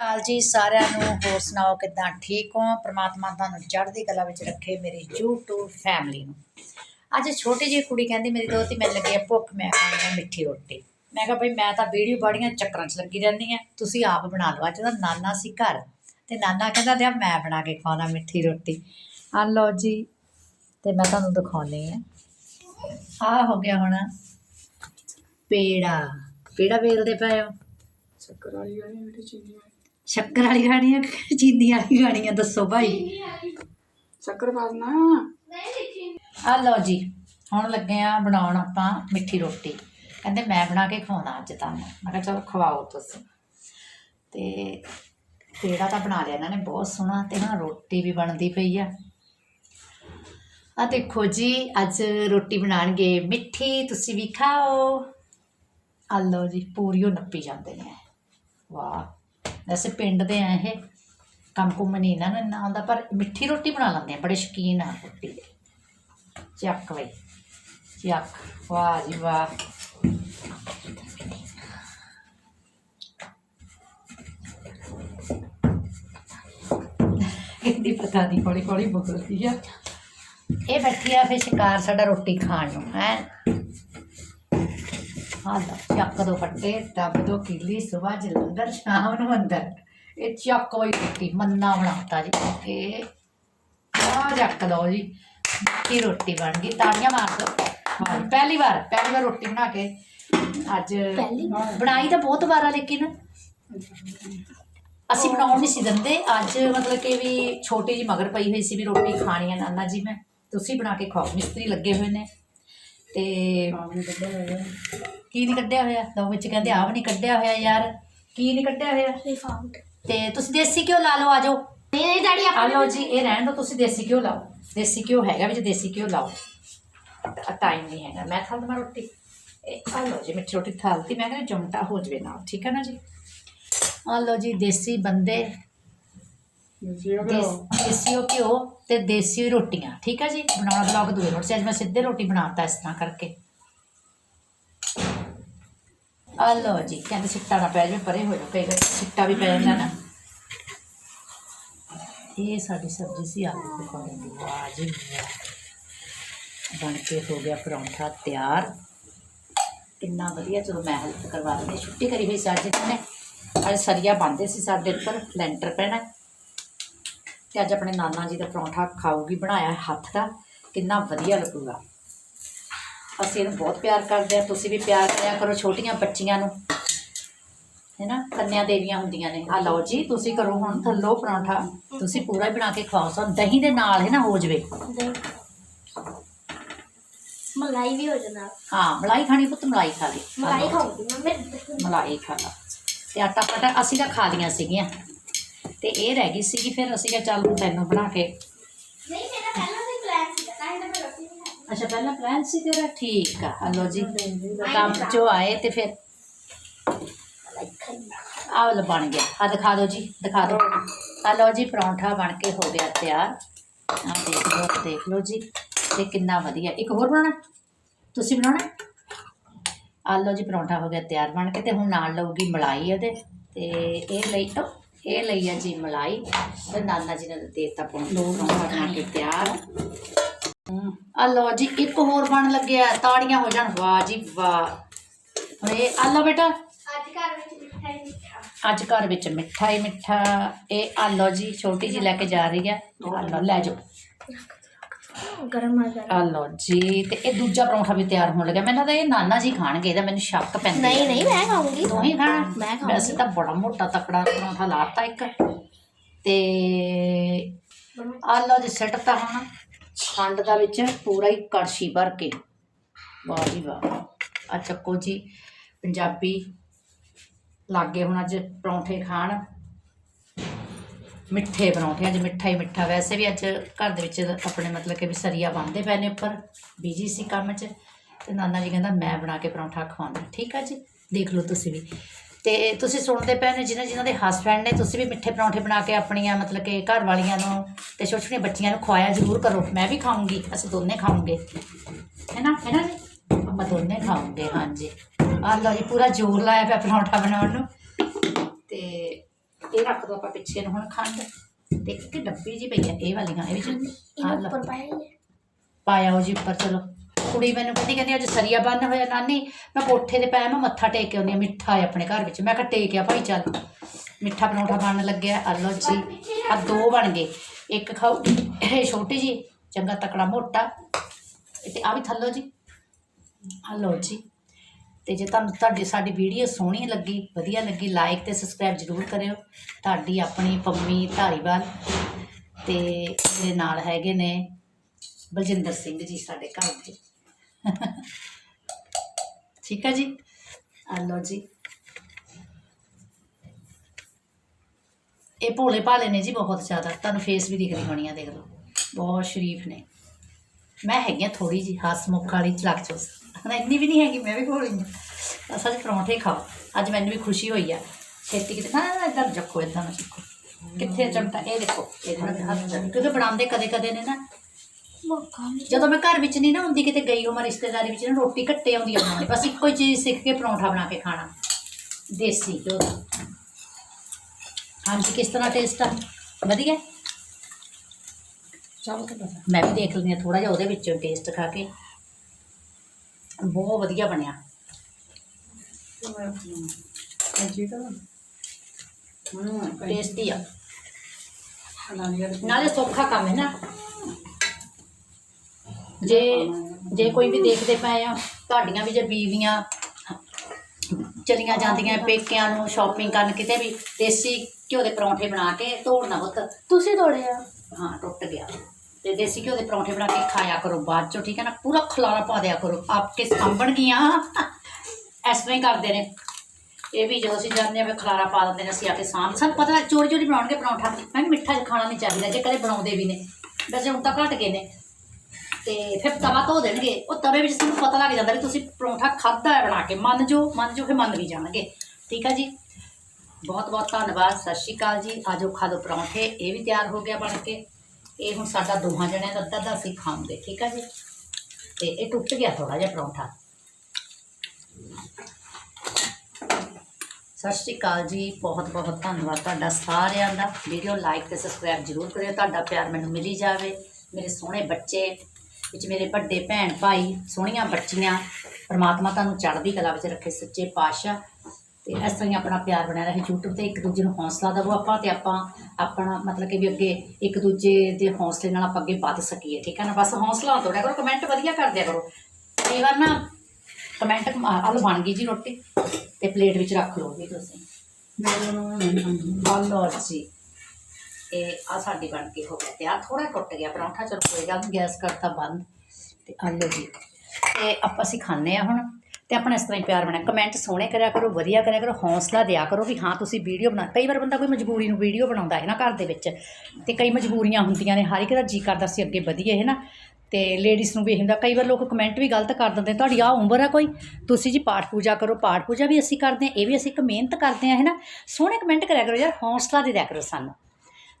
ਹਾਲ ਜੀ, ਸਾਰਿਆਂ ਨੂੰ ਹੋਰ ਸੁਣਾਓ ਕਿਦਾਂ ਠੀਕ ਹੋ? ਪ੍ਰਮਾਤਮਾ ਤੁਹਾਨੂੰ ਚੜ੍ਹਦੀ ਕਲਾ ਵਿੱਚ ਰੱਖੇ ਮੇਰੀ YouTube ਫੈਮਿਲੀ ਨੂੰ। ਅੱਜ ਛੋਟੀ ਜਿਹੀ ਕੁੜੀ ਕਹਿੰਦੀ ਮੇਰੀ ਦੋਤੀ ਮੈਨੂੰ ਲੱਗੀ ਆ ਭੁੱਖ, ਮੈਂ ਖਾਣੀ ਮਿੱਠੀ ਰੋਟੀ। ਮੈਂ ਕਿਹਾ ਭਈ ਮੈਂ ਤਾਂ ਵੀਡੀਓ ਬੜੀਆਂ ਚੱਕਰਾਂ 'ਚ ਲੱਗੀ ਰਹਿੰਦੀ ਆ ਤੁਸੀਂ ਆਪ ਬਣਾ ਲਓ। ਅੱਜ ਦਾ ਨਾਨਾ ਸੀ ਘਰ ਤੇ ਨਾਨਾ ਕਹਿੰਦਾ ਲਿਆ ਮੈਂ ਬਣਾ ਕੇ ਖਵਾਉਣਾ ਮਿੱਠੀ ਰੋਟੀ। ਆ ਲਓ ਜੀ, ਤੇ ਮੈਂ ਤੁਹਾਨੂੰ ਦਿਖਾਉਣੀ ਆ ਆ ਹੋ ਗਿਆ ਹੁਣ ਪੇੜਾ। ਪੇੜਾ ਵੇਲਦੇ ਪਏ ਹੋ? ਸ਼ੱਕਰ ਵਾਲੀ ਗਾਣੀ ਮਿੱਠੀ ਚੀਨੀ ਸ਼ੱਕਰ ਵਾਲੀ ਖਾਣੀ ਆ ਕਿ ਚੀਨੀ ਵਾਲੀ ਖਾਣੀ ਆ ਦੱਸੋ ਭਾਈ। ਸ਼ੱਕਰ ਪਾਸਨਾ ਆ ਲਓ ਜੀ ਹੁਣ ਲੱਗੇ ਆ ਬਣਾਉਣ ਆਪਾਂ ਮਿੱਠੀ ਰੋਟੀ। ਕਹਿੰਦੇ ਮੈਂ ਬਣਾ ਕੇ ਖਵਾਉਣਾ ਅੱਜ ਤੁਹਾਨੂੰ ਮੈਂ। ਕਿਹਾ ਚਲੋ ਖਵਾਓ ਤੁਸੀਂ। ਤੇ ਪੇੜਾ ਤਾਂ ਬਣਾ ਲਿਆ ਇਹਨਾਂ ਨੇ ਬਹੁਤ ਸੋਹਣਾ ਤੇ ਹਾਂ ਰੋਟੀ ਵੀ ਬਣਦੀ ਪਈ ਆ। ਆ ਦੇਖੋ ਜੀ ਅੱਜ ਰੋਟੀ ਬਣਾਣਗੇ ਮਿੱਠੀ ਤੁਸੀਂ ਵੀ ਖਾਓ। ਆ ਲਓ ਜੀ ਪੂਰੀਓ ਨੱਪੀ ਜਾਂਦੇ ਨੇ। ਵਾਹ। ਵੈਸੇ ਪਿੰਡ ਦੇ ਆ ਇਹ, ਕੰਮ ਕੁੰਮ ਨਹੀਂ ਇਹਨਾਂ ਨੂੰ ਇੰਨਾ ਆਉਂਦਾ, ਪਰ ਮਿੱਠੀ ਰੋਟੀ ਬਣਾ ਲੈਂਦੇ ਆ, ਬੜੇ ਸ਼ੌਕੀਨ ਆ ਰੋਟੀ ਦੇ। ਚੱਕ ਬਈ, ਚੱਕ, ਵਾਹ ਜੀ ਵਾਹ। ਕਹਿੰਦੀ ਪਤਾ ਨਹੀਂ ਹੌਲੀ ਹੌਲੀ ਬੋਲਦੀ ਆ। ਇਹ ਬੈਠੀ ਆ, ਫਿਰ ਸ਼ਿਕਾਰ ਸਾਡਾ ਰੋਟੀ ਖਾਣ ਨੂੰ, ਹੈ? ਹਾਂ ਲਓ ਚੱਕ ਦੋ ਫੱਟੇ ਟੱਬ ਦੋ ਕਿੱਲੀ ਸਵੇਰ ਜਲੰਧਰ ਸ਼ਾਮ ਨੂੰ ਅੰਦਰ ਇਹ ਚੱਕ ਹੋਈ ਰੋਟੀ ਮੰਨਾ ਬਣਾਤਾ ਜੀ ਇਹ ਆ ਚੱਕ ਲਓ ਜੀ ਕੀ ਰੋਟੀ ਬਣ ਗਈ ਤਾੜੀਆਂ ਮਾਰ ਦੋ ਹਾਂ ਪਹਿਲੀ ਵਾਰ ਪਹਿਲੀ ਵਾਰ ਰੋਟੀ ਬਣਾ ਕੇ ਅੱਜ ਬਣਾਈ ਤਾਂ ਬਹੁਤ ਵਾਰ ਆ ਲੇਕਿਨ ਅਸੀਂ ਬਣਾਉਣ ਨਹੀਂ ਸੀ ਦਿੰਦੇ ਅੱਜ ਮਤਲਬ ਕਿ ਵੀ ਛੋਟੀ ਜੀ ਮਗਰ ਪਈ ਹੋਈ ਸੀ ਵੀ ਰੋਟੀ ਖਾਣੀ ਹੈ ਨਾਨਾ ਜੀ ਮੈਂ ਤੁਸੀਂ ਬਣਾ ਕੇ ਖਾਓ ਮਿਸਤਰੀ ਲੱਗੇ ਹੋਏ ਨੇ ਤੇ ਕੀ ਨਹੀਂ ਕੱਢਿਆ ਹੋਇਆ? ਲਓ ਵਿੱਚ ਕਹਿੰਦੇ ਆਹ ਵੀ ਨਹੀਂ ਕੱਢਿਆ ਹੋਇਆ ਯਾਰ। ਕੀ ਨਹੀਂ ਕੱਢਿਆ ਹੋਇਆ? ਤੇ ਤੁਸੀਂ ਦੇਸੀ ਘਿਓ ਲਾ ਲਓ ਆਜੋ ਨਹੀਂ ਨਹੀਂ ਡੈਡੀ ਆ ਲਓ ਜੀ ਇਹ ਰਹਿਣ ਦੋ ਤੁਸੀਂ ਦੇਸੀ ਘਿਓ ਲਾਓ। ਦੇਸੀ ਘਿਓ ਹੈਗਾ ਵਿੱਚ ਦੇਸੀ ਘਿਓ ਲਾਓ। ਟਾਈਮ ਨਹੀਂ ਹੈਗਾ। ਮੈਂ ਖਾ ਲਵਾਂ ਰੋਟੀ। ਇਹ ਆ ਲਓ ਜੀ ਮਿੱਠੀ ਰੋਟੀ ਥਾਲਤੀ। ਮੈਂ ਕਹਿੰਦਾ ਜਮਟਾ ਹੋ ਜਵੇ ਨਾਲ ਠੀਕ ਹੈ ਨਾ ਜੀ? ਆ ਲਓ ਜੀ ਦੇਸੀ ਬੰਦੇ ਦੇਸ- ਉਹ ਘਿਓ ਤੇ ਦੇਸੀ ਰੋਟੀਆਂ। ਠੀਕ ਹੈ ਜੀ? ਬਣਾਉਣਾ ਬਲੌਗ ਦੂਏ ਨੋਟ ਅੱਜ ਮੈਂ ਸਿੱਧੇ ਰੋਟੀ ਬਣਾਤਾ ਇਸ ਤਰ੍ਹਾਂ ਕਰਕੇ। ਆ ਲਓ ਜੀ ਕਹਿੰਦੇ ਸਿੱਟਾ ਨਾ ਪੈ ਜਾਵੇ ਪਰੇ ਹੋ ਜਾਓ ਕਈ ਵਾਰ ਸਿੱਟਾ ਵੀ ਪੈ ਜਾਂਦਾ ਨਾ। ਇਹ ਸਾਡੀ ਸਬਜ਼ੀ ਸੀ ਆਲੂ ਪਕੌੜੇ ਦੀ। ਵਾਹ ਜੀ ਵਾਹ। ਬਣ ਕੇ ਹੋ ਗਿਆ ਪਰੌਂਠਾ ਤਿਆਰ। ਕਿੰਨਾ ਵਧੀਆ ਚਲੋ ਮੈਂ ਹੈਲਪ ਕਰਵਾ ਦਿੰਦੀ। ਛੁੱਟੀ ਕਰੀ ਹੋਈ ਸੀ ਅੱਜ ਨੇ ਅੱਜ ਸਰੀਆ ਬੰਦੇ ਸੀ ਸਾਡੇ ਉੱਪਰ ਲੈਂਟਰ ਪੈਣਾ। ਤੇ ਅੱਜ ਆਪਣੇ ਨਾਨਾ ਜੀ ਦਾ ਪਰੌਂਠਾ ਖਾਊਗੀ ਬਣਾਇਆ ਹੱਥ ਦਾ ਕਿੰਨਾ ਵਧੀਆ ਲੱਗੂਗਾ। ਅਸੀਂ ਇਹਨੂੰ ਬਹੁਤ ਪਿਆਰ ਕਰਦੇ ਹਾਂ ਤੁਸੀਂ ਵੀ ਪਿਆਰ ਕਰਿਆ ਕਰੋ ਛੋਟੀਆਂ ਬੱਚੀਆਂ ਨੂੰ। ਹੈਨਾ ਕੰਨਿਆ ਦੇਵੀਆਂ ਹੁੰਦੀਆਂ ਨੇ। ਆ ਲਓ ਜੀ ਤੁਸੀਂ ਕਰੋ ਹੁਣ ਥੱਲੋ ਪਰੌਂਠਾ। ਤੁਸੀਂ ਪੂਰਾ ਹੀ ਬਣਾ ਕੇ ਖਵਾਓ ਸਾਨੂੰ ਦਹੀਂ ਦੇ ਨਾਲ ਹੈ ਨਾ ਹੋ ਜਵੇ। ਮਲਾਈ ਵੀ ਹੋ ਜਾਣਾ ਹਾਂ ਮਲਾਈ ਖਾਣੀ ਪੁੱਤ ਮਲਾਈ ਖਾ ਲਈ। ਆ ਮਲਾਈ। ਖਾਉਂਗੀ ਮੈਂ ਮੈਂ ਮਲਾਈ ਖਾ ਲਾ। ਤੇ ਆਟਾ ਪਟਾ ਅਸੀਂ ਤਾਂ ਖਾ ਲੀਆਂ ਸੀਗੀਆਂ। ਤੇ ਇਹ ਰਹਿ ਗਈ ਸੀਗੀ ਫਿਰ ਅਸੀਂ ਕਿਹਾ ਚੱਲ ਤੈਨੂੰ ਬਣਾ ਕੇ। ਨਹੀਂ ਮੇਰਾ ਪਹਿਲਾਂ ਵੀ ਪਲਾਨ ਸੀ ਤਾਂ ਹੀ ਤਾਂ ਮੈਂ ਰੋਟੀ ਨਹੀਂ ਖਾਈ ਅੱਛਾ ਪਹਿਲਾਂ ਪਲਾਨ ਸੀ ਤੇਰਾ? ਠੀਕ ਆ ਹਲੋ ਜੀ। ਕੰਮ ਚੋਂ ਆਏ ਤੇ ਫਿਰ ਆਹ ਵਾਲਾ ਬਣ ਗਿਆ। ਆ ਦਿਖਾ ਦਿਓ ਜੀ ਦਿਖਾ ਦਿਓ। ਆ ਲਓ ਜੀ ਪਰੌਂਠਾ ਬਣ ਕੇ ਹੋ ਗਿਆ ਤਿਆਰ। ਆ ਦੇਖ ਲਓ ਦੇਖ ਲਓ ਜੀ ਤੇ ਕਿੰਨਾ ਵਧੀਆ। ਇੱਕ ਹੋਰ ਬਣਾਉਣਾ? ਤੁਸੀਂ ਬਣਾਉਣਾ? ਆ ਲਓ ਜੀ ਪਰੌਂਠਾ ਹੋ ਗਿਆ ਤਿਆਰ ਬਣ ਕੇ ਤੇ ਹੁਣ ਨਾਲ ਲਊਗੀ ਮਲਾਈ ਇਹਦੇ ਤੇ ਇਹ ਲਈ ਓ, ਇਹ ਲਈ ਆ ਜੀ ਮਲਾਈ। ਤੇ ਨਾਨਾ ਜੀ ਨੇ ਦੇਤਾ ਪਰੌਂਠਾ। ਬਣਾ ਕੇ ਤਿਆਰ। ਆ ਲਓ ਜੀ ਇੱਕ ਹੋਰ ਬਣ ਲੱਗਿਆ। ਤਾੜੀਆਂ ਹੋ ਜਾਣ। ਵਾਹ ਜੀ ਵਾਹ। ਹੁਣ ਇਹ ਆ ਲਓ ਬੇਟਾ। ਅੱਜ ਘਰ ਵਿੱਚ ਮਿਠਾਈ ਮਿੱਠਾ। ਅੱਜ ਘਰ ਵਿੱਚ ਮਿੱਠਾ ਹੀ ਮਿੱਠਾ। ਇਹ ਆ ਲਓ ਜੀ ਛੋਟੀ ਜੀ ਲੈ ਕੇ ਜਾ ਰਹੀ ਹੈ ਆ ਲੈ ਜਾਓ। ਗਰਮ ਆ ਲਓ ਜੀ ਤੇ ਇਹ ਦੂਜਾ ਪਰੌਂਠਾ ਵੀ ਤਿਆਰ ਹੋਣ ਲੱਗਾ ਮੈਨੂੰ ਤਾਂ ਇਹ ਨਾਨਾ ਜੀ ਖਾਣਗੇ ਇਹਦਾ ਮੈਨੂੰ ਸ਼ੱਕ ਪੈਂਦਾ। ਨਹੀਂ ਨਹੀਂ ਮੈਂ ਖਾਉਂਗੀ ਤੂੰ ਹੀ ਖਾਣਾ? ਮੈਂ ਖਾਊਂਗੀ। ਵੈਸੇ ਤਾਂ ਬੜਾ ਮੋਟਾ ਤਕੜਾ ਪਰੌਂਠਾ ਲਾਤਾ ਇੱਕ। ਤੇ ਆ ਲਓ ਜੀ ਸਿੱਟ ਤਾਂ ਹੁਣ। ਖੰਡ ਦਾ ਵਿੱਚ ਪੂਰਾ ਹੀ ਕੜਛੀ ਭਰ ਕੇ। ਵਾਹ ਜੀ ਵਾਹ। ਆ ਚੱਕੋ ਜੀ ਪੰਜਾਬੀ। ਲਾਗੇ ਹੁਣ ਅੱਜ ਪਰੌਂਠੇ ਖਾਣ। ਮਿੱਠੇ ਪਰੌਂਠੇ, ਅੱਜ ਮਿੱਠਾ ਹੀ ਮਿੱਠਾ। ਵੈਸੇ ਵੀ ਅੱਜ ਘਰ ਦੇ ਵਿੱਚ ਆਪਣੇ ਮਤਲਬ ਕਿ ਵੀ ਸਰੀਆ ਬੰਨ੍ਹਦੇ ਪਏ ਨੇ ਉੱਪਰ, ਬਿਜ਼ੀ ਸੀ ਕੰਮ 'ਚ। ਤੇ ਨਾਨਾ ਜੀ ਕਹਿੰਦਾ, ਮੈਂ ਬਣਾ ਕੇ ਪਰੌਂਠਾ ਖਵਾਉਂਦਾ ਠੀਕ ਆ ਜੀ? ਦੇਖ ਲਓ ਤੁਸੀਂ ਵੀ। ਤੇ ਤੁਸੀਂ ਸੁਣਦੇ ਪਏ ਨੇ ਜਿਨ੍ਹਾਂ ਜਿਨ੍ਹਾਂ ਦੇ ਹਸਬੈਂਡ ਨੇ, ਤੁਸੀਂ ਵੀ ਮਿੱਠੇ ਪਰੌਂਠੇ ਬਣਾ ਕੇ ਆਪਣੀਆਂ ਮਤਲਬ ਕਿ ਘਰ ਵਾਲੀਆਂ ਨੂੰ ਤੇ ਛੋਟੀਆਂ ਛੋਟੀਆਂ ਬੱਚੀਆਂ ਨੂੰ ਖਵਾਇਆ ਜ਼ਰੂਰ ਕਰੋ। ਮੈਂ ਵੀ ਖਾਊਂਗੀ। ਅਸੀਂ ਦੋਨੇ ਖਾਵਾਂਗੇ ਹੈ ਨਾ? ਹੈ ਨਾ ਜੀ? ਆਪਾਂ ਦੋਨੇ ਖਾਵਾਂਗੇ ਹਾਂਜੀ। ਆ ਲਓ ਜੀ, ਪੂਰਾ ਜ਼ੋਰ ਲਾਇਆ ਪਿਆ ਪਰੌਂਠਾ ਬਣਾਉਣ ਨੂੰ। ਤੇ ਇਹ ਰੱਖ ਦੋ ਆਪਾਂ ਪਿੱਛੇ ਨੂੰ ਹੁਣ ਖੰਡ। ਤੇ ਇੱਕ ਡੱਬੀ ਜੀ ਪਈ ਆ ਇਹ ਵਾਲੀਆਂ ਇਹ ਵਿੱਚ ਆਹ ਇਹਨੂੰ ਲਓ। ਉੱਪਰ ਪਾਇਆ ਹੀ ਹੈ। ਪਾਇਆ ਉਹ ਜੀ ਉੱਪਰ ਚਲੋ। ਕੁੜੀ ਮੈਨੂੰ ਕਹਿੰਦੀ ਕਹਿੰਦੀ ਅੱਜ ਸਰੀਆ ਬੰਨ ਹੋਇਆ ਨਾਨੀ। ਮੈਂ ਕੋਠੇ ਤੇ ਪਾਇਆ ਮੈਂ ਮੱਥਾ ਟੇਕ ਕੇ ਆਉਂਦੀ ਹਾਂ ਮਿੱਠਾ ਹੈ ਆਪਣੇ ਘਰ ਵਿੱਚ। ਮੈਂ ਕਿਹਾ ਟੇਕਿਆ ਭਾਈ ਚੱਲ। ਮਿੱਠਾ ਪਰੌਂਠਾ ਬਣਨ ਲੱਗਿਆ ਆ ਲਓ ਜੀ। ਆ ਦੋ ਬਣ ਗਏ। ਇੱਕ ਖਾਓ। ਇਹ ਛੋਟੀ ਜੀ ਚੰਗਾ ਤਕੜਾ ਮੋਟਾ। ਤੇ ਆ ਵੀ ਥੱਲੋ ਜੀ। ਆ ਲਓ ਜੀ। ਤੇ ਜੇ ਤੁਹਾਨੂੰ ਤੁਹਾਡੀ, ਸਾਡੀ ਵੀਡੀਓ ਸੋਹਣੀ ਲੱਗੀ, ਵਧੀਆ ਲੱਗੀ ਲਾਈਕ ਤੇ ਸਬਸਕ੍ਰਾਈਬ ਜ਼ਰੂਰ ਕਰਿਓ। ਤੁਹਾਡੀ ਆਪਣੀ ਪੰਮੀ ਧਾਰੀਵਾਲ ਤੇ ਮੇਰੇ ਨਾਲ ਹੈਗੇ ਨੇ ਬਲਜਿੰਦਰ ਸਿੰਘ ਜੀ ਸਾਡੇ ਘਰ ਦੇ। ਠੀਕ ਹੈ ਜੀ? ਆ ਲਓ ਜੀ। ਇਹ ਭੋਲੇ ਭਾਲੇ ਨੇ ਜੀ ਬਹੁਤ ਜ਼ਿਆਦਾ। ਤੁਹਾਨੂੰ ਫੇਸ ਵੀ ਦਿਖਦੀ ਹੋਣੀ ਆ, ਦੇਖ ਲਓ। ਬਹੁਤ ਸ਼ਰੀਫ ਨੇ। ਮੈਂ ਹੈਗੀ ਆ ਥੋੜੀ ਜੀ ਹਸਮੁਖ ਵਾਲੀ, ਚਲਾਕ ਚੋਸ ਇੰਨੀ ਵੀ ਨਹੀਂ ਹੈਗੀ ਮੈਂ ਵੀ ਭੋਲੀ ਹਾਂ ਅਸਲ 'ਚ ਪਰੌਂਠੇ ਖਾਓ ਅੱਜ ਮੈਨੂੰ ਵੀ ਖੁਸ਼ੀ ਹੋਈ ਆ ਛੇਤੀ ਕਿਤੇ ਨਾ ਇਧਰ ਰੱਖੋ ਇਦਾਂ ਨਾ ਚੱਕੋ ਕਿੱਥੇ ਚਮਟਾ ਇਹ ਦੇਖੋ ਇਹ ਹੱਥ ਕਿਉਂਕਿ ਬਣਾਉਂਦੇ ਕਦੇ ਕਦੇ ਨੇ ਨਾ ਮੌਕਾ ਨਹੀਂ ਜਦੋਂ ਮੈਂ ਘਰ ਵਿੱਚ ਨਹੀਂ ਨਾ ਹੁੰਦੀ ਕਿਤੇ ਗਈ ਹੋਵਾਂ ਰਿਸ਼ਤੇਦਾਰੀ ਵਿੱਚ ਨਾ ਰੋਟੀ ਘੱਟੇ ਆਉਂਦੀ ਆ ਬਣਾਉਣੀ ਬਸ ਇੱਕੋ ਹੀ ਚੀਜ਼ ਸਿੱਖ ਕੇ ਪਰੌਂਠਾ ਬਣਾ ਕੇ ਖਾਣਾ ਦੇਸੀ ਘਿਓ ਦਾ ਹਾਂਜੀ ਕਿਸ ਤਰ੍ਹਾਂ ਟੇਸਟ ਆ ਵਧੀਆ ਚਾਵਲ ਤਾਂ ਬਣਾ ਮੈਂ ਵੀ ਦੇਖ ਲੈਂਦੀ ਹਾਂ ਥੋੜਾ ਜਿਹਾ ਉਹਦੇ ਵਿੱਚੋਂ ਟੇਸਟ ਖਾ ਕੇ ਬਹੁਤ ਵਧੀਆ ਬਣਿਆ। ਹੂੰ ਟੇਸਟੀ ਆ। ਨਾਲੇ ਸੌਖਾ ਕੰਮ ਹੈ ਨਾ। ਜੇ ਜੇ ਕੋਈ ਵੀ ਦੇਖਦੇ ਪਏ ਆ ਤੁਹਾਡੀਆਂ ਵੀ ਜੇ ਬੀਵੀਆਂ ਚਲੀਆਂ ਜਾਂਦੀਆਂ ਪੇਕਿਆਂ ਨੂੰ ਸ਼ਾਪਿੰਗ ਕਰਨ ਕਿਤੇ ਵੀ ਦੇਸੀ ਘਿਓ ਦੇ ਪਰੌਂਠੇ ਬਣਾ ਕੇ ਤੋੜਨਾ ਪੁੱਤ। ਤੁਸੀਂ ਤੋੜਿਆ ਹਾਂ ਟੁੱਟ ਗਿਆ। ਤੇ ਦੇਸੀ ਘਿਓ ਦੇ ਪਰੌਂਠੇ ਬਣਾ ਕੇ ਖਾਇਆ ਕਰੋ ਬਾਅਦ ਚੋਂ, ਠੀਕ ਹੈ ਨਾ? ਪੂਰਾ ਖਲਾਰਾ ਪਾ ਦਿਆ ਕਰੋ। ਆਪਕੇ ਸਾਂਭਣ ਗੀਆਂ ਇਸ ਤਰ੍ਹਾਂ ਹੀ ਕਰਦੇ ਨੇ। ਇਹ ਵੀ ਜਦੋਂ ਅਸੀਂ ਜਾਂਦੇ ਆ ਵੀ ਖਲਾਰਾ ਪਾ ਦਿੰਦੇ ਨੇ, ਅਸੀਂ ਆ ਕੇ ਸਾਂਭ। ਸਾਨੂੰ ਪਤਾ ਚੋਰੀ ਚੋਰੀ ਬਣਾਉਣਗੇ ਪਰੌਂਠਾ। ਮੈਂ ਮਿੱਠਾ ਖਾਣਾ ਨਹੀਂ ਚਾਹੀਦਾ, ਜੇ ਕਦੇ ਬਣਾਉਂਦੇ ਵੀ ਨੇ। ਵੈਸੇ ਹੁਣ ਤਾਂ ਘਟ ਗਏ ਨੇ। ਤੇ ਫਿਰ ਤਵਾ ਧੋ ਦੇਣਗੇ। ਉਹ ਤਵੇ ਵਿੱਚ ਤੁਹਾਨੂੰ ਪਤਾ ਲੱਗ ਜਾਂਦਾ ਵੀ ਤੁਸੀਂ ਪਰੌਂਠਾ ਖਾਧਾ ਹੈ ਬਣਾ ਕੇ। ਮੰਨ ਜੋ ਮੰਨ ਜੋ ਫਿਰ ਮੰਨ ਵੀ ਜਾਣਗੇ। ਠੀਕ ਹੈ ਜੀ? ਬਹੁਤ ਬਹੁਤ ਧੰਨਵਾਦ। ਸਤਿ ਸ਼੍ਰੀ ਅਕਾਲ ਜੀ। ਆਜੋ ਖਾ ਲਓ ਪਰੌਂਠੇ। ਇਹ ਵੀ ਤਿਆਰ ਹੋ ਗਿਆ ਬਣ ਕੇ। ਇਹ ਹੁਣ ਸਾਡਾ ਦੋਹਾਂ ਜਣਿਆਂ ਦਾ ਅੱਧਾ ਅੱਧਾ ਅਸੀਂ ਖਾਵਾਂਗੇ, ਠੀਕ ਆ ਜੀ? ਤੇ ਇਹ ਟੁੱਟ ਗਿਆ ਥੋੜਾ ਜਿਹਾ ਪਰੌਂਠਾ। ਸਤਿ ਸ਼੍ਰੀ ਅਕਾਲ ਜੀ, ਬਹੁਤ ਬਹੁਤ ਧੰਨਵਾਦ ਤੁਹਾਡਾ ਸਾਰਿਆਂ ਦਾ। ਵੀਡੀਓ ਲਾਈਕ ਤੇ ਸਬਸਕ੍ਰਾਈਬ ਜ਼ਰੂਰ ਕਰਿਓ, ਤੁਹਾਡਾ ਪਿਆਰ ਮੈਨੂੰ ਮਿਲੀ ਜਾਵੇ। ਮੇਰੇ ਸੋਹਣੇ ਬੱਚੇ, ਵਿੱਚ ਮੇਰੇ ਵੱਡੇ ਭੈਣ ਭਾਈ, ਸੋਹਣੀਆਂ ਬੱਚੀਆਂ, ਪਰਮਾਤਮਾ ਤੁਹਾਨੂੰ ਚੜ੍ਹਦੀ ਕਲਾ ਵਿੱਚ ਰੱਖੇ, ਸੱਚੇ ਪਾਤਸ਼ਾਹ। ਤੇ ਇਸ ਤਰ੍ਹਾਂ ਹੀ ਆਪਣਾ ਪਿਆਰ ਬਣਿਆ ਰਹੇ YouTube ਤੇ ਇੱਕ ਦੂਜੇ ਨੂੰ ਹੌਸਲਾ ਦੇਵੋ ਆਪਾਂ ਤੇ ਆਪਾਂ ਆਪਣਾ ਮਤਲਬ ਕਿ ਵੀ ਅੱਗੇ ਇੱਕ ਦੂਜੇ ਦੇ ਹੌਸਲੇ ਨਾਲ ਆਪਾਂ ਅੱਗੇ ਵੱਧ ਸਕੀਏ, ਠੀਕ ਹੈ ਨਾ? ਬਸ ਹੌਸਲਾ ਤੋੜਿਆ ਕਰੋ ਕਮੈਂਟ ਵਧੀਆ ਕਰਦਿਆ ਕਰੋ। ਕਈ ਵਾਰ ਨਾ ਕਮੈਂਟ ਆਲੂ ਬਣ ਗਈ ਜੀ ਰੋਟੀ ਤੇ ਪਲੇਟ ਵਿੱਚ ਰੱਖ ਲਓ ਜੀ ਤੁਸੀਂ। ਆਲੂ ਜੀ। ਇਹ ਆ ਸਾਡੀ ਬਣ ਕੇ ਹੋ ਗਿਆ ਤਿਆਰ ਥੋੜਾ ਟੁੱਟ ਗਿਆ, ਪਰੌਂਠਾ ਚਲ ਕੋਈ ਗੱਲ ਗੈਸ ਕਰਤਾ ਬੰਦ ਤੇ ਆਲੂ ਜੀ ਤੇ ਆਪਾਂ ਅਸੀਂ ਖਾਂਦੇ ਆ ਹੁਣ। ਤੇ ਆਪਣਾ ਇਸ ਤਰ੍ਹਾਂ ਹੀ ਪਿਆਰ ਬਣਾ ਕਮੈਂਟ ਸੋਹਣੇ ਕਰਿਆ ਕਰੋ, ਵਧੀਆ ਕਰਿਆ ਕਰੋ, ਹੌਸਲਾ ਦਿਆ ਕਰੋ ਵੀ ਹਾਂ, ਤੁਸੀਂ ਵੀਡੀਓ ਬਣਾ ਕਈ ਵਾਰ ਬੰਦਾ ਕੋਈ ਮਜਬੂਰੀ ਨੂੰ ਵੀਡੀਓ ਬਣਾਉਂਦਾ ਹੈ ਨਾ ਘਰ ਦੇ ਵਿੱਚ ਤੇ ਕਈ ਮਜਬੂਰੀਆਂ ਹੁੰਦੀਆਂ ਨੇ, ਹਰ ਇੱਕ ਦਾ ਜੀ ਕਰਦਾ ਸੀ ਅੱਗੇ ਵਧੀਏ, ਹੈ ਨਾ? ਤੇ ਲੇਡੀਜ਼ ਨੂੰ ਵੀ ਇਹ ਹੁੰਦਾ, ਕਈ ਵਾਰ ਲੋਕ ਕਮੈਂਟ ਵੀ ਗਲਤ ਕਰ ਦਿੰਦੇ, ਤੁਹਾਡੀ ਆ ਉਮਰ ਆ ਕੋਈ, ਤੁਸੀਂ ਜੀ ਪਾਠ ਪੂਜਾ ਕਰੋ, ਪਾਠ ਪੂਜਾ ਵੀ ਅਸੀਂ ਕਰਦੇ ਹਾਂ, ਇਹ ਵੀ ਅਸੀਂ ਇੱਕ ਮਿਹਨਤ ਕਰਦੇ ਹਾਂ, ਹੈ ਨਾ? ਸੋਹਣੇ ਕਮੈਂਟ ਕਰਿਆ ਕਰੋ ਯਾਰ, ਹੌਸਲਾ ਦੇ ਦਿਆ ਕਰੋ ਸਾਨੂੰ।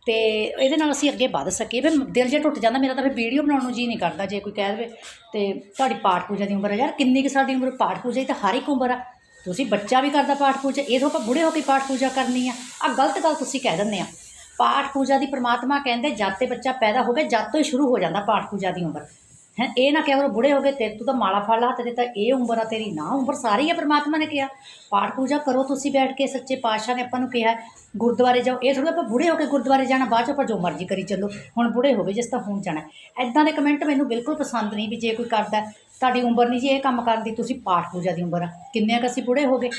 ਤੇ ਇਹਦੇ ਨਾਲ ਅਸੀਂ ਅੱਗੇ ਵੱਧ ਸਕੀਏ। ਫਿਰ ਦਿਲ ਜੇ ਟੁੱਟ ਜਾਂਦਾ, ਮੇਰਾ ਤਾਂ ਫਿਰ ਵੀਡੀਓ ਬਣਾਉਣ ਨੂੰ ਜੀ ਨਹੀਂ ਕਰਦਾ, ਜੇ ਕੋਈ ਕਹਿ ਦੇਵੇ। ਤੇ ਤੁਹਾਡੀ ਪਾਠ ਪੂਜਾ ਦੀ ਉਮਰ ਹੈ ਯਾਰ, ਕਿੰਨੀ ਕਿ ਸਾਡੀ ਉਮਰ? ਪਾਠ ਪੂਜਾ ਦੀ ਤਾਂ ਹਰ ਇੱਕ ਉਮਰ ਆ। ਤੁਸੀਂ ਬੱਚਾ ਵੀ ਕਰਦਾ ਪਾਠ ਪੂਜਾ, ਇਹ ਤੋਂ ਆਪਾਂ ਬੁੜੇ ਹੋ ਕੇ ਪਾਠ ਪੂਜਾ ਕਰਨੀ ਆ। ਆ ਗਲਤ ਗੱਲ ਤੁਸੀਂ ਕਹਿ ਦਿੰਦੇ ਆ। ਪਾਠ ਪੂਜਾ ਦੀ ਪ੍ਰਮਾਤਮਾ ਕਹਿੰਦੇ, ਜਦ ਤੇ ਬੱਚਾ ਪੈਦਾ ਹੋਵੇ ਜਦ ਤੋਂ ਹੀ ਸ਼ੁਰੂ ਹੋ ਜਾਂਦਾ ਪਾਠ ਪੂਜਾ ਦੀ ਉਮਰ। ਹੈ, ਇਹ ਨਾ ਕਿਹਾ ਕਰੋ, ਬੁੜੇ ਹੋ ਗਏ ਤੇ ਤੂੰ ਤਾਂ ਮਾਲਾ ਫੜ ਲਾ ਤੇ ਤਾਂ ਇਹ ਉਮਰ ਆ, ਤੇਰੀ ਨਾ ਉਮਰ, ਸਾਰੀ ਆ ਪ੍ਰਮਾਤਮਾ ਨੇ ਕਿਹਾ। ਪਾਠ ਪੂਜਾ ਕਰੋ ਤੁਸੀਂ ਬੈਠ ਕੇ, ਸੱਚੇ ਪਾਤਸ਼ਾਹ ਨੇ ਆਪਾਂ ਨੂੰ ਕਿਹਾ, ਗੁਰਦੁਆਰੇ ਜਾਓ। ਇਹ ਥੋੜਾ ਆਪਾਂ ਬੁੜੇ ਹੋ ਕੇ ਗੁਰਦੁਆਰੇ ਜਾਣਾ, ਬਾਅਦ ਚ ਆਪਾਂ ਜੋ ਮਰਜ਼ੀ ਕਰੀ ਚੱਲੋ। ਹੁਣ ਬੁੜੇ ਹੋ ਗਏ, ਜਿਸ ਤਾਂ ਹੁਣ ਜਾਣਾ। ਐਦਾਂ ਦੇ ਕਮੈਂਟ ਮੈਨੂੰ ਬਿਲਕੁਲ ਪਸੰਦ ਨਹੀਂ ਵੀ ਜੇ ਕੋਈ ਕਰਦਾ। ਤੁਹਾਡੀ ਉਮਰ ਨਹੀਂ ਜੀ ਇਹ ਕੰਮ ਕਰਨ ਦੀ ਤੁਸੀਂ ਪਾਠ ਪੂਜਾ ਦੀ ਉਮਰ ਆ। ਕਿੰਨੇ ਕੁ ਅਸੀਂ ਬੁੜੇ ਹੋ ਗਏ?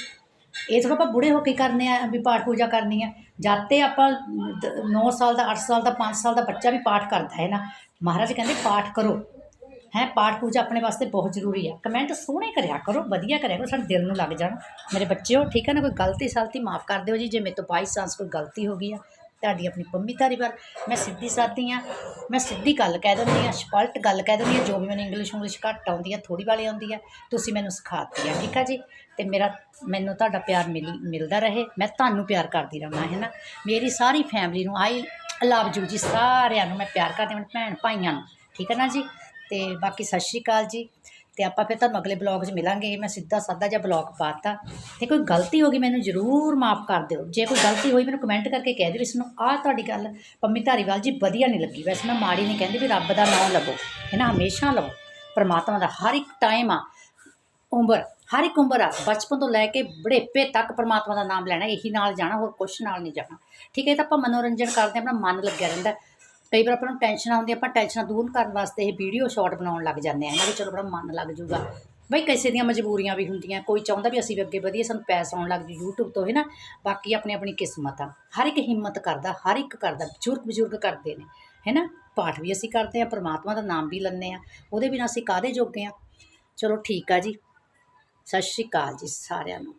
ਇਹ ਥੋੜਾ ਆਪਾਂ ਬੁੜੇ ਹੋ ਕੇ ਕਰਨੇ ਆ, ਵੀ ਪਾਠ ਪੂਜਾ ਕਰਨੀ ਆ। ਜਦ ਤੇ ਆਪਾਂ 9 ਸਾਲ ਦਾ 8 ਸਾਲ ਦਾ 5 ਸਾਲ ਦਾ ਬੱਚਾ ਵੀ ਪਾਠ ਕਰਦਾ ਹੈ ਨਾ। ਮਹਾਰਾਜ ਕਹਿੰਦੇ ਪਾਠ ਕਰੋ। ਹੈ, ਪਾਠ ਪੂਜਾ ਆਪਣੇ ਵਾਸਤੇ ਬਹੁਤ ਜ਼ਰੂਰੀ ਆ। ਕਮੈਂਟ ਸੋਹਣੇ ਕਰਿਆ ਕਰੋ, ਵਧੀਆ ਕਰਿਆ ਕਰੋ, ਸਾਡੇ ਦਿਲ ਨੂੰ ਲੱਗ ਜਾਣ। ਮੇਰੇ ਬੱਚਿਓ, ਠੀਕ ਹੈ ਨਾ, ਕੋਈ ਗਲਤੀ ਸਲਤੀ ਮਾਫ ਕਰ ਦਿਓ ਜੀ, ਜੇ ਮੇਰੇ ਤੋਂ ਬਾਈ ਚਾਂਸ ਕੋਈ ਗਲਤੀ ਹੋ ਗਈ ਆ, ਤੁਹਾਡੀ ਆਪਣੀ ਪੰਮੀ ਧਾਰੀਵਾਲ ਮੈਂ ਸਿੱਧੀ ਸਾਦੀ ਆ, ਮੈਂ ਸਿੱਧੀ ਗੱਲ ਕਹਿ ਦਿੰਦੀ ਆ ਸਪਲਟ ਗੱਲ ਕਹਿ ਦਿੰਦੀ ਆ, ਜੋ ਵੀ ਮੈਨੂੰ ਇੰਗਲਿਸ਼ ਇੰਗਲਿਸ਼ ਘੱਟ ਆਉਂਦੀ ਆ ਥੋੜੀ ਵਾਲੀ ਆਉਂਦੀ ਆ, ਤੁਸੀਂ ਮੈਨੂੰ ਸਿਖਾਤੀ ਆ, ਠੀਕ ਆ ਜੀ? ਤੇ ਮੇਰਾ, ਮੈਨੂੰ ਤੁਹਾਡਾ ਪਿਆਰ ਮਿਲ, ਮਿਲਦਾ ਰਹੇ, ਮੈਂ ਤੁਹਾਨੂੰ ਪਿਆਰ ਕਰਦੀ ਰਹਾਂ ਹੈ ਨਾ? ਮੇਰੀ ਸਾਰੀ ਫੈਮਿਲੀ ਨੂੰ, ਆਈ ਲਵ ਯੂ ਜੀ, ਸਾਰਿਆਂ ਨੂੰ ਮੈਂ ਪਿਆਰ ਕਰਦੀ ਹਾਂ ਭੈਣ ਭਾਈਆਂ ਨੂੰ, ਠੀਕ ਹੈ ਨਾ ਜੀ? ਤੇ ਬਾਕੀ ਸਤਿ ਸ਼੍ਰੀ ਅਕਾਲ ਜੀ। ਤੇ ਆਪਾਂ ਫਿਰ ਤੁਹਾਨੂੰ ਅਗਲੇ ਬਲੌਗ 'ਚ ਮਿਲਾਂਗੇ। ਮੈਂ ਸਿੱਧਾ ਸਾਦਾ ਜਿਹਾ ਬਲੌਗ ਪਾਤਾ। ਤੇ ਕੋਈ ਗਲਤੀ ਹੋ ਗਈ ਮੈਨੂੰ ਜ਼ਰੂਰ ਮਾਫ ਕਰ ਦਿਓ। ਜੇ ਕੋਈ ਗਲਤੀ ਹੋਈ ਮੈਨੂੰ ਕਮੈਂਟ ਕਰਕੇ ਕਹਿ ਦਿਓ ਇਸ ਨੂੰ ਆਹ ਤੁਹਾਡੀ ਗੱਲ ਪੰਮੀ ਧਾਰੀਵਾਲ ਜੀ ਵਧੀਆ ਨਹੀਂ ਲੱਗੀ। ਵੈਸੇ ਮੈਂ ਮਾੜੀ ਨਹੀਂ ਕਹਿੰਦੀ ਵੀ ਰੱਬ ਦਾ ਨਾਮ ਲਵੋ। ਹੈ ਨਾ? ਹਮੇਸ਼ਾ ਲਵੋ। ਪਰਮਾਤਮਾ ਦਾ ਹਰ ਇੱਕ ਟਾਈਮ ਆ, ਉਮਰ, ਹਰ ਇੱਕ ਉਮਰ ਆ, ਬਚਪਨ ਤੋਂ ਲੈ ਕੇ ਬੁਢੇਪੇ ਤੱਕ ਪਰਮਾਤਮਾ ਦਾ ਨਾਮ ਲੈਣਾ, ਇਹੀ ਨਾਲ ਜਾਣਾ, ਹੋਰ ਕੁਛ ਨਾਲ ਨਹੀਂ ਜਾਣਾ। ਠੀਕ ਹੈ? ਤਾਂ ਆਪਾਂ ਮਨੋਰੰਜਨ ਕਰਦੇ ਹਾਂ, ਆਪਣਾ ਮਨ ਲੱਗਿਆ ਰਹਿੰਦਾ। ਕਈ ਵਾਰ ਆਪਾਂ ਨੂੰ ਟੈਨਸ਼ਨਾਂ ਹੁੰਦੀਆਂ ਆਪਾਂ ਟੈਨਸ਼ਨਾਂ ਦੂਰ ਕਰਨ ਵਾਸਤੇ ਇਹ ਵੀਡੀਓ ਸ਼ਾਰਟ ਬਣਾਉਣ ਲੱਗ ਜਾਂਦੇ ਆ। ਇਹਨਾਂ ਵੀ ਚਲੋ ਆਪਣਾ ਮਨ ਲੱਗ ਜਾਊਗਾ ਬਈ ਕਿਸੇ ਦੀਆਂ ਮਜਬੂਰੀਆਂ ਵੀ ਹੁੰਦੀਆਂ, ਕੋਈ ਚਾਹੁੰਦਾ ਵੀ ਅਸੀਂ ਵੀ ਅੱਗੇ ਵਧੀਏ, ਸਾਨੂੰ ਪੈਸਾ ਆਉਣ ਲੱਗ ਜੂ YouTube ਤੋਂ ਹੈ ਨਾ ਬਾਕੀ ਆਪਣੀ ਆਪਣੀ ਕਿਸਮਤ ਆ। ਹਰ ਇੱਕ ਹਿੰਮਤ ਕਰਦਾ, ਹਰ ਇੱਕ ਕਰਦਾ, ਬਜ਼ੁਰਗ ਬਜ਼ੁਰਗ ਕਰਦੇ ਨੇ ਹੈ ਨਾ ਪਾਠ ਵੀ ਅਸੀਂ ਕਰਦੇ ਆ, ਪਰਮਾਤਮਾ ਦਾ ਨਾਮ ਵੀ ਲੈਂਦੇ ਆ, ਉਹਦੇ ਬਿਨਾਂ ਅਸੀਂ ਕਾਹਦੇ ਜੋਗੇ ਆ? ਚਲੋ ਠੀਕ ਆ ਜੀ। ਸਤਿ ਸ਼੍ਰੀ ਅਕਾਲ ਜੀ ਸਾਰਿਆਂ ਨੂੰ।